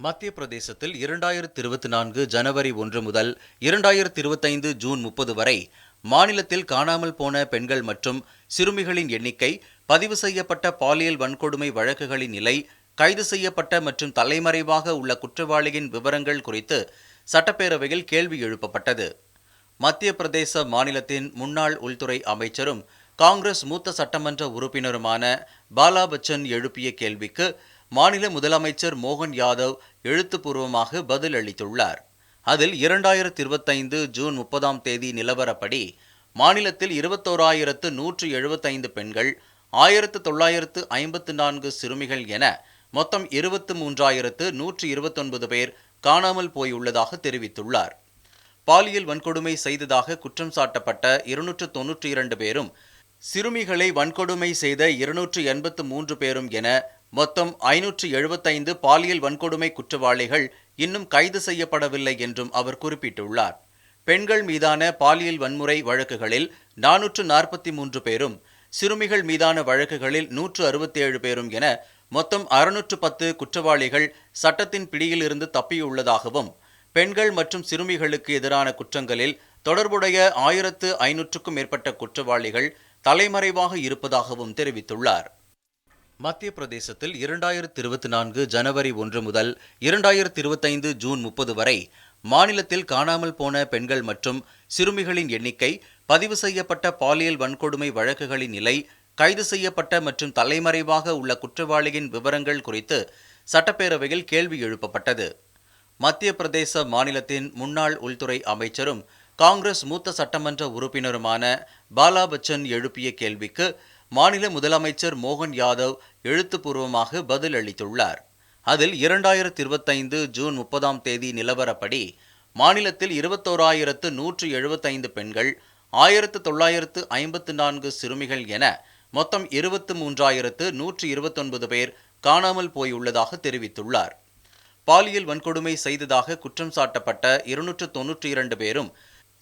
மத்திய பிரதேசத்தில் இரண்டாயிரத்தி இருபத்தி நான்கு ஜனவரி ஒன்று முதல் இரண்டாயிரத்தி இருபத்தைந்து ஜூன் முப்பது வரை மாநிலத்தில் காணாமல் போன பெண்கள் மற்றும் சிறுமிகளின் எண்ணிக்கை பதிவு செய்யப்பட்ட பாலியல் வன்கொடுமை வழக்குகளின் நிலை கைது செய்யப்பட்ட மற்றும் தலைமறைவாக உள்ள குற்றவாளியின் விவரங்கள் குறித்து சட்டப்பேரவையில் கேள்வி எழுப்பப்பட்டது. மத்திய பிரதேச மாநிலத்தின் முன்னாள் உள்துறை அமைச்சரும் காங்கிரஸ் மூத்த சட்டமன்ற உறுப்பினருமான பாலா பச்சன் எழுப்பிய கேள்விக்கு மாநில முதலமைச்சர் மோகன் யாதவ் எழுத்துப்பூர்வமாக பதில் அளித்துள்ளார் அதில் இரண்டாயிரத்தி இருபத்தைந்து ஜூன் முப்பதாம் தேதி நிலவரப்படி மாநிலத்தில் இருபத்தோராயிரத்து நூற்று எழுபத்தைந்து பெண்கள் ஆயிரத்து தொள்ளாயிரத்து ஐம்பத்து நான்கு சிறுமிகள் என மொத்தம் இருபத்து மூன்றாயிரத்து நூற்று இருபத்தொன்பது பேர் காணாமல் போயுள்ளதாக தெரிவித்துள்ளார். பாலியல் வன்கொடுமை செய்ததாக குற்றம் சாட்டப்பட்ட இருநூற்று தொன்னூற்றி இரண்டு பேரும் சிறுமிகளை வன்கொடுமை செய்த இருநூற்று எண்பத்து மூன்று பேரும் என மொத்தம் ஐநூற்று எழுபத்தைந்து பாலியல் வன்கொடுமை குற்றவாளிகள் இன்னும் கைது செய்யப்படவில்லை என்றும் அவர் குறிப்பிட்டுள்ளார். பெண்கள் மீதான பாலியல் வன்முறை வழக்குகளில் நானூற்று நாற்பத்தி மூன்று பேரும் சிறுமிகள் மீதான வழக்குகளில் நூற்று அறுபத்தேழு பேரும் என மொத்தம் அறுநூற்று பத்து குற்றவாளிகள் சட்டத்தின் பிடியிலிருந்து தப்பியுள்ளதாகவும் பெண்கள் மற்றும் சிறுமிகளுக்கு எதிரான குற்றங்களில் தொடர்புடைய ஆயிரத்து ஐநூற்றுக்கும் மேற்பட்ட குற்றவாளிகள் தலைமறைவாக இருப்பதாகவும் தெரிவித்துள்ளார். மத்திய பிரதேசத்தில் இரண்டாயிரத்தி இருபத்தி நான்கு ஜனவரி ஒன்று முதல் இரண்டாயிரத்தி இருபத்தைந்து ஜூன் முப்பது வரை மாநிலத்தில் காணாமல் போன பெண்கள் மற்றும் சிறுமிகளின் எண்ணிக்கை பதிவு செய்யப்பட்ட பாலியல் வன்கொடுமை வழக்குகளின் நிலை கைது செய்யப்பட்ட மற்றும் தலைமறைவாக உள்ள குற்றவாளியின் விவரங்கள் குறித்து சட்டப்பேரவையில் கேள்வி எழுப்பப்பட்டது. மத்திய பிரதேச மாநிலத்தின் முன்னாள் உள்துறை அமைச்சரும் காங்கிரஸ் மூத்த சட்டமன்ற உறுப்பினருமான பாலா பச்சன் எழுப்பிய கேள்விக்கு மாநில முதலமைச்சர் மோகன் யாதவ் எழுத்துப்பூர்வமாக பதில் அளித்துள்ளார் அதில் இரண்டாயிரத்தி இருபத்தைந்து ஜூன் முப்பதாம் தேதி நிலவரப்படி மாநிலத்தில் இருபத்தோராயிரத்து நூற்று எழுபத்தைந்து பெண்கள் ஆயிரத்து தொள்ளாயிரத்து ஐம்பத்து நான்கு சிறுமிகள் என மொத்தம் இருபத்து மூன்றாயிரத்து நூற்று இருபத்தொன்பது பேர் காணாமல் போயுள்ளதாக தெரிவித்துள்ளார். பாலியல் வன்கொடுமை செய்ததாக குற்றம் சாட்டப்பட்ட இருநூற்று தொன்னூற்றி இரண்டு பேரும்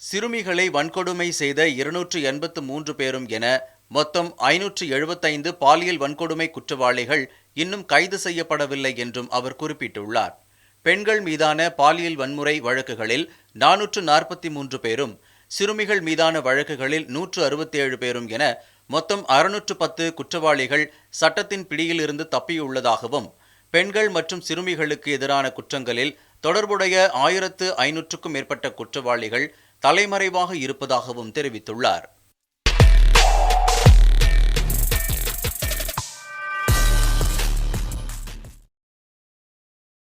சிறுமிகளை வன்கொடுமை செய்த இருநூற்று எண்பத்து மூன்று பேரும் என மொத்தம் ஐநூற்று எழுபத்தைந்து பாலியல் வன்கொடுமை குற்றவாளிகள் இன்னும் கைது செய்யப்படவில்லை என்றும் அவர் குறிப்பிட்டுள்ளார். பெண்கள் மீதான பாலியல் வன்முறை வழக்குகளில் நானூற்று நாற்பத்தி மூன்று பேரும் சிறுமிகள் மீதான வழக்குகளில் நூற்று அறுபத்தேழு பேரும் என மொத்தம் அறுநூற்று பத்து குற்றவாளிகள் சட்டத்தின் பிடியிலிருந்து தப்பியுள்ளதாகவும் பெண்கள் மற்றும் சிறுமிகளுக்கு எதிரான குற்றங்களில் தொடர்புடைய ஆயிரத்து ஐநூற்றுக்கும் மேற்பட்ட குற்றவாளிகள் தலைமறைவாக இருப்பதாகவும் தெரிவித்துள்ளார்.